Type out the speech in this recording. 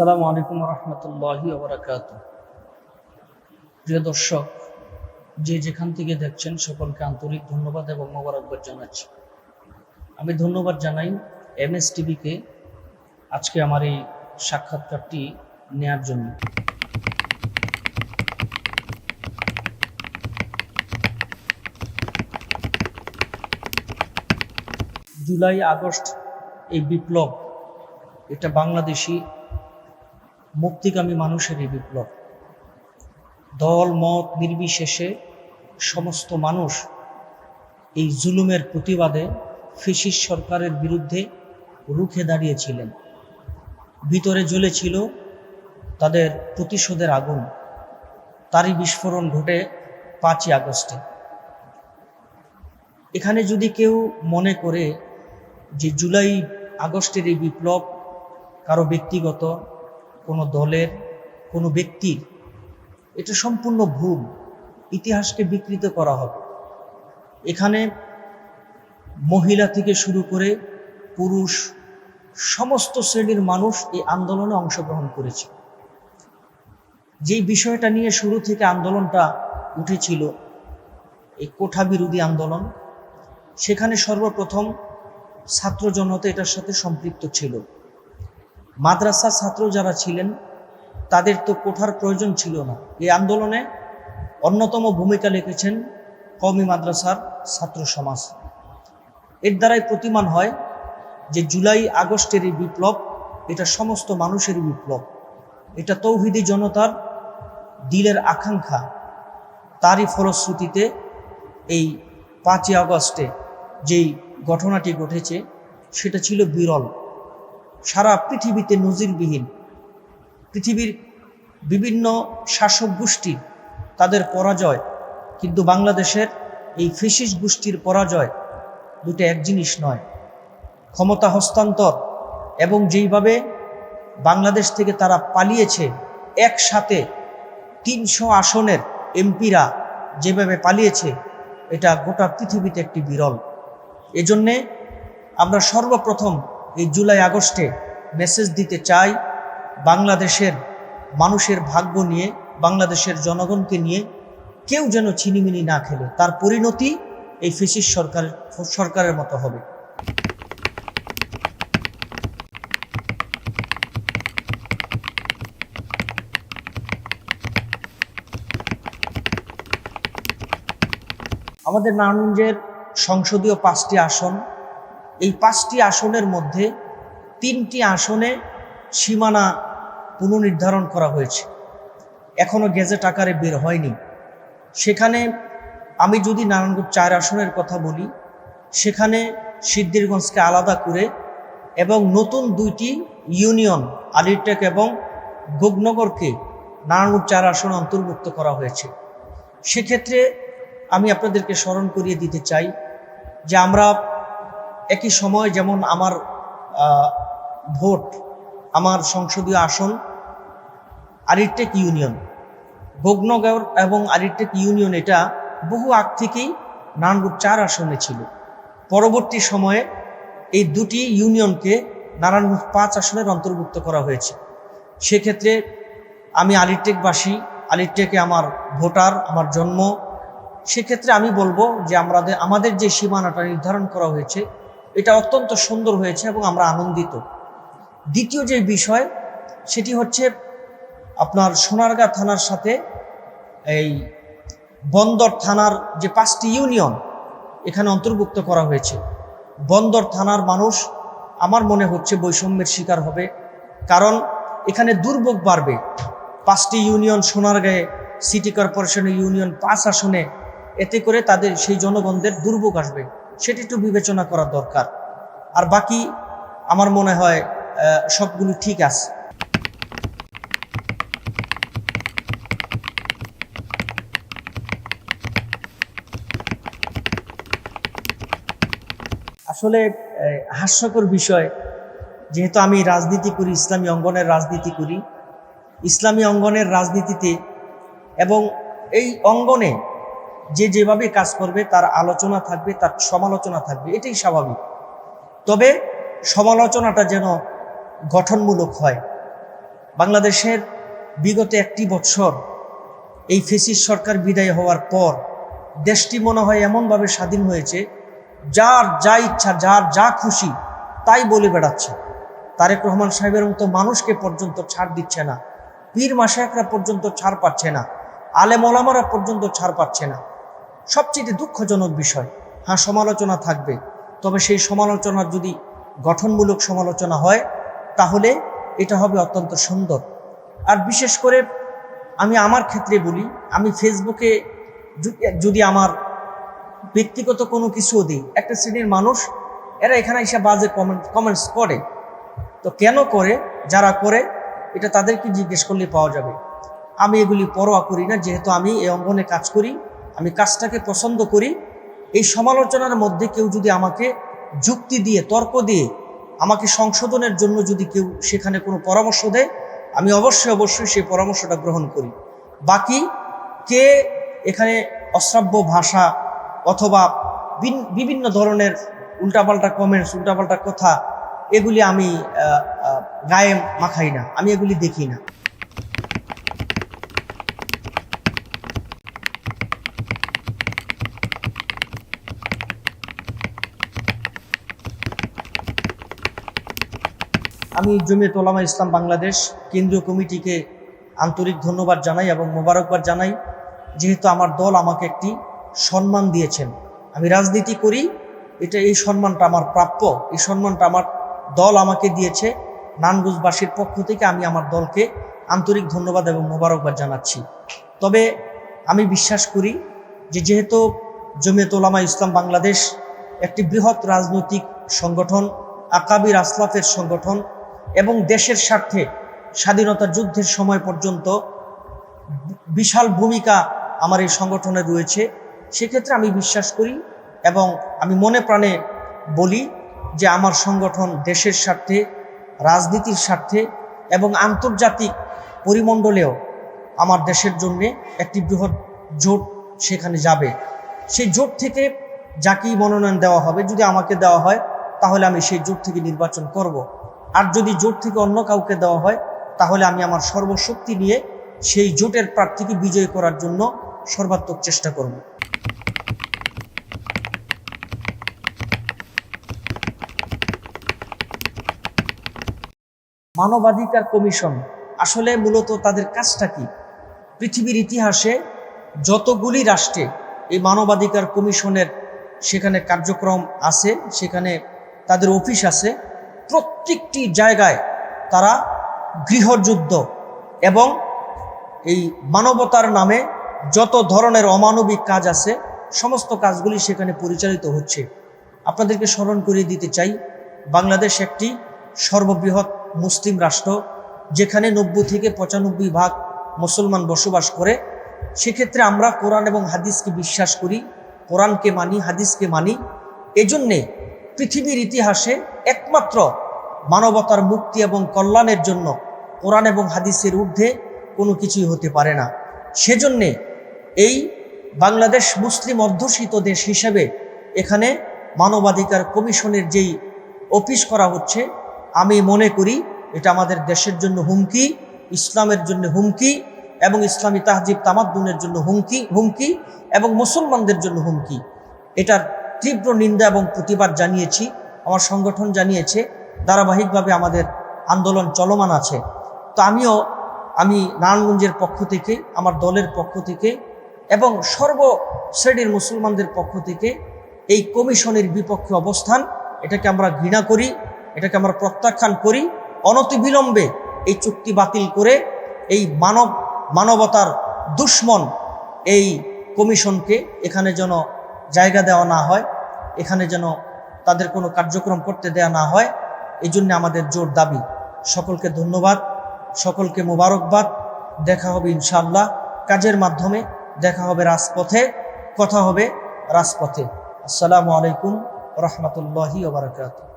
আসসালামু আলাইকুম রহমতুল্লাহি ওবরাকাত প্রিয় দর্শক, যে যেখান থেকে দেখছেন সকলকে আন্তরিক ধন্যবাদ এবং মোবারকবাদ জানাচ্ছি। আমি ধন্যবাদ জানাই এম এস টিভিকে আজকে আমার এই সাক্ষাৎকারটি নেয়ার জন্য। জুলাই আগস্ট এই বিপ্লব, এটা বাংলাদেশি মুক্তিকামী মানুষের এই বিপ্লব। দল, মত নির্বিশেষে সমস্ত মানুষ এই জুলুমের প্রতিবাদে ফিসিস সরকারের বিরুদ্ধে রুখে দাঁড়িয়েছিলেন। ভিতরে জ্বলেছিল তাদের প্রতিশোধের আগুন। তারই বিস্ফোরণ ঘটে পাঁচই আগস্টে। এখানে যদি কেউ মনে করে যে জুলাই আগস্টের এই বিপ্লব কারও ব্যক্তিগত কোনো দলের, কোনো ব্যক্তির, এটা সম্পূর্ণ ভুল। ইতিহাসকে বিকৃত করা হবে। এখানে মহিলা থেকে শুরু করে পুরুষ, সমস্ত শ্রেণির মানুষ এই আন্দোলনে অংশগ্রহণ করেছে। যেই বিষয়টা নিয়ে শুরু থেকে আন্দোলনটা উঠেছিল, এই কোঠা বিরোধী আন্দোলন, সেখানে সর্বপ্রথম ছাত্র জনতা এটার সাথে সম্পৃক্ত ছিল। মাদ্রাসা ছাত্র যারা ছিলেন, তাদের তো কোঠার প্রয়োজন ছিল না। এই আন্দোলনে অন্যতম ভূমিকা রেখেছেন কমি মাদ্রাসার ছাত্র সমাজ। এর দ্বারাই প্রতিমান হয় যে জুলাই আগস্টের এই বিপ্লব, এটা সমস্ত মানুষের বিপ্লব। এটা তৌহিদি জনতার দিলের আকাঙ্ক্ষা। তারই ফলশ্রুতিতে এই পাঁচই আগস্টে যেই ঘটনাটি ঘটেছে, সেটা ছিল বিরল। সারা পৃথিবীতে নজিরবিহীন। পৃথিবীর বিভিন্ন শাসক গোষ্ঠী তাদের পরাজয়, কিন্তু বাংলাদেশের এই ফিসিস গোষ্ঠীর পরাজয় দুটো এক জিনিস নয়। ক্ষমতা হস্তান্তর এবং যেইভাবে বাংলাদেশ থেকে তারা পালিয়েছে, একসাথে তিনশো আসনের এমপিরা যেভাবে পালিয়েছে, এটা গোটা পৃথিবীতে একটি বিরল। এজন্যে আমরা সর্বপ্রথম এই জুলাই আগস্টে মেসেজ দিতে চাই বাংলাদেশের মানুষের ভাগ্য নিয়ে, বাংলাদেশের জনগণকে নিয়ে কেউ যেন ছিনিমিনি না খেলে। তার পরিণতি এই ফিসিস সরকার, সরকারের মতো হবে। আমাদের নারায়ণগঞ্জের সংসদীয় পাঁচটি আসন এই পাঁচটি আসনের মধ্যে তিনটি আসনে সীমানা পুনর্নির্ধারণ করা হয়েছে। এখনও গেজেট আকারে বের হয়নি। সেখানে আমি যদি নারায়ণগঞ্জ চার আসনের কথা বলি, সেখানে সিদ্ধিরগঞ্জকে আলাদা করে এবং নতুন দুইটি ইউনিয়ন আলিটেক এবং গোগনগরকে নারায়ণগঞ্জ চার আসনে অন্তর্ভুক্ত করা হয়েছে। সেক্ষেত্রে আমি আপনাদেরকে স্মরণ করিয়ে দিতে চাই যে আমরা একই সময় যেমন আমার ভোট, আমার সংসদীয় আসন আরিটেক ইউনিয়ন, ভোগনগর এবং আরিটেক ইউনিয়ন এটা বহু আগ থেকেই নারায়ণগঞ্জ চার আসনে ছিল। পরবর্তী সময়ে এই দুটি ইউনিয়নকে নারায়ণগঞ্জ পাঁচ আসনের অন্তর্ভুক্ত করা হয়েছে। সেক্ষেত্রে আমি আলিটেকবাসী আলিটেকে আমার ভোটার, আমার জন্ম, সেক্ষেত্রে আমি বলব যে আমাদের আমাদের যে সীমানাটা নির্ধারণ করা হয়েছে এটা অত্যন্ত সুন্দর হয়েছে এবং আমরা আনন্দিত। দ্বিতীয় যে বিষয়, সেটি হচ্ছে আপনার সোনারগাঁ থানার সাথে এই বন্দর থানার যে পাঁচটি ইউনিয়ন, এখানে অন্তর্ভুক্ত করা হয়েছে। বন্দর থানার মানুষ, আমার মনে হচ্ছে বৈষম্যের শিকার হবে। কারণ এখানে দুর্ভোগ বাড়বে। পাঁচটি ইউনিয়ন সোনারগাঁয়ে, সিটি কর্পোরেশনের ইউনিয়ন পাঁচ আসনে, এতে করে তাদের সেই জনগণদের দুর্ভোগ আসবে। সেটি একটু বিবেচনা করা দরকার। আর বাকি আমার মনে হয় সবগুলো ঠিক আছে। আসলে হাস্যকর বিষয়, যেহেতু আমি রাজনীতি করি, ইসলামী অঙ্গনের রাজনীতি করি, ইসলামী অঙ্গনের রাজনীতিতে এবং এই অঙ্গনে যে যেভাবে কাজ করবে, তার আলোচনা থাকবে, তার সমালোচনা থাকবে, এটাই স্বাভাবিক। তবে সমালোচনাটা যেন গঠনমূলক হয়। বাংলাদেশের বিগত একটি বছর এই ফেসিস সরকার বিদায় হওয়ার পর দেশটি মনে হয় এমনভাবে স্বাধীন হয়েছে, যার যা ইচ্ছা, যার যা খুশি তাই বলে বেড়াচ্ছে। তারেক রহমান সাহেবের মতো মানুষকে পর্যন্ত ছাড় দিচ্ছে না। পীর মাসায়করা পর্যন্ত ছাড় পাচ্ছে না। আলেম ওলামারা পর্যন্ত ছাড় পাচ্ছে না। সবচেয়ে দুঃখজনক বিষয়। হ্যাঁ সমালোচনা থাকবে। তবে সেই সমালোচনার যদি গঠনমূলক সমালোচনা হয়, তাহলে এটা হবে অত্যন্ত সুন্দর। আর বিশেষ করে আমি আমার ক্ষেত্রে বলি, আমি ফেসবুকে যদি- আমার ব্যক্তিগত কোনো কিছুও দিই, একটা শ্রেণির মানুষ, এরা এখানে এসে বাজে কমেন্ট, কমেন্টস করে। তো কেন করে, যারা করে, এটা তাদেরকে জিজ্ঞেস করলে পাওয়া যাবে। আমি এগুলি পরোয়া করি না, যেহেতু আমি এই অঙ্গনে কাজ করি। আমি কাজটাকে পছন্দ করি, এই সমালোচনার মধ্যে কেউ যদি আমাকে যুক্তি দিয়ে, তর্ক দিয়ে আমাকে সংশোধনের জন্য যদি কেউ সেখানে কোনো পরামর্শ দেয়, আমি অবশ্যই অবশ্যই সেই পরামর্শটা গ্রহণ করি। বাকি কে এখানে অশ্রাব্য ভাষা অথবা বিভিন্ন ধরনের উল্টাপাল্টা কমেন্টস উল্টাপাল্টা কথা, এগুলি আমি গায়ে মাখাই না। আমি এগুলি দেখি না। আমি জমিয়ত ওলামা ইসলাম বাংলাদেশ কেন্দ্রীয় কমিটিকে আন্তরিক ধন্যবাদ জানাই এবং মোবারকবাদ জানাই। যেহেতু আমার দল আমাকে একটি সম্মান দিয়েছেন। আমি রাজনীতি করি, এটা এই সম্মানটা আমার প্রাপ্য। এই সম্মানটা আমার দল আমাকে দিয়েছে। নানগুজবাসীর পক্ষ থেকে আমি আমার দলকে আন্তরিক ধন্যবাদ এবং মোবারকবাদ জানাচ্ছি। তবে আমি বিশ্বাস করি যে যেহেতু জমিয়ত ওলামা ইসলাম বাংলাদেশ একটি বৃহৎ রাজনৈতিক সংগঠন, আকাবির আসলাফের সংগঠন এবং দেশের স্বার্থে স্বাধীনতা যুদ্ধের সময় পর্যন্ত বিশাল ভূমিকা আমার এই সংগঠনে রয়েছে সেক্ষেত্রে আমি বিশ্বাস করি এবং আমি মনে প্রাণে বলি যে আমার সংগঠন দেশের স্বার্থে, রাজনীতির স্বার্থে এবং আন্তর্জাতিক পরিমণ্ডলেও আমার দেশের জন্যে একটি বৃহৎ জোট সেখানে যাবে সেই জোট থেকে যাকেই মনোনয়ন দেওয়া হবে, যদি আমাকে দেওয়া হয়, তাহলে আমি সেই জোট থেকে নির্বাচন করব। আর যদি জোট থেকে অন্য কাউকে দেওয়া হয়, তাহলে আমি আমার সর্বশক্তি নিয়ে সেই জোটের প্রার্থীকে বিজয় করার জন্য সর্বাত্মক চেষ্টা করব। মানবাধিকার কমিশন, আসলে মূলত তাদের কাজটা কি? পৃথিবীর ইতিহাসে যতগুলি রাষ্ট্রে এই মানবাধিকার কমিশনের সেখানে কার্যক্রম আছে, সেখানে তাদের অফিস আছে প্রত্যেকটি জায়গায় তারা গৃহযুদ্ধ এবং এই মানবতার নামে যত ধরনের অমানবিক কাজ আছে, সমস্ত কাজগুলি সেখানে পরিচালিত হচ্ছে। আপনাদেরকে স্মরণ করিয়ে দিতে চাই, বাংলাদেশ একটি সর্ববৃহৎ মুসলিম রাষ্ট্র, যেখানে নব্বই থেকে পঁচানব্বই ভাগ মুসলমান বসবাস করে। সেক্ষেত্রে আমরা কোরআন এবং হাদিসকে বিশ্বাস করি, কোরআনকে মানি, হাদিসকে মানি। এজন্যে পৃথিবীর ইতিহাসে একমাত্র মানবতার মুক্তি এবং কল্যাণের জন্য কোরআন এবং হাদিসের ঊর্ধ্বে কোনো কিছুই হতে পারে না। সেজন্যে এই বাংলাদেশ মুসলিম অধ্যুষিত দেশ হিসেবে এখানে মানবাধিকার কমিশনের যেই অফিস করা হচ্ছে, আমি মনে করি এটা আমাদের দেশের জন্য হুমকি, ইসলামের জন্য হুমকি এবং ইসলামী তাহজিব তামাদ্দুনের জন্য হুমকি হুমকি এবং মুসলমানদের জন্য হুমকি। এটার তীব্র নিন্দা এবং প্রতিবাদ জানিয়েছি। আমার সংগঠন জানিয়েছে, ধারাবাহিকভাবে আমাদের আন্দোলন চলমান আছে। তো আমিও, আমি নারায়ণগঞ্জের পক্ষ থেকে, আমার দলের পক্ষ থেকে এবং সর্ব শ্রেণির মুসলমানদের পক্ষ থেকে এই কমিশনের বিপক্ষে অবস্থান, এটাকে আমরা ঘৃণা করি, এটাকে আমরা প্রত্যাখ্যান করি, অনতিবিলম্বে এই চুক্তি বাতিল করে এই মানব, মানবতার দুশ্মন এই কমিশনকে এখানে যেন জায়গা দেওয়া না হয়, এখানে যেন তাদের কোনো কার্যক্রম করতে দেওয়া না হয় এই জন্য আমাদের জোর দাবি। সকলকে ধন্যবাদ, সকলকে মোবারকবাদ। দেখা হবে ইনশাল্লাহ কাজের মাধ্যমে, দেখা হবে রাজপথে, কথা হবে রাজপথে। আসসালামু আলাইকুম রহমতুল্লাহি ওবরাকাতুহ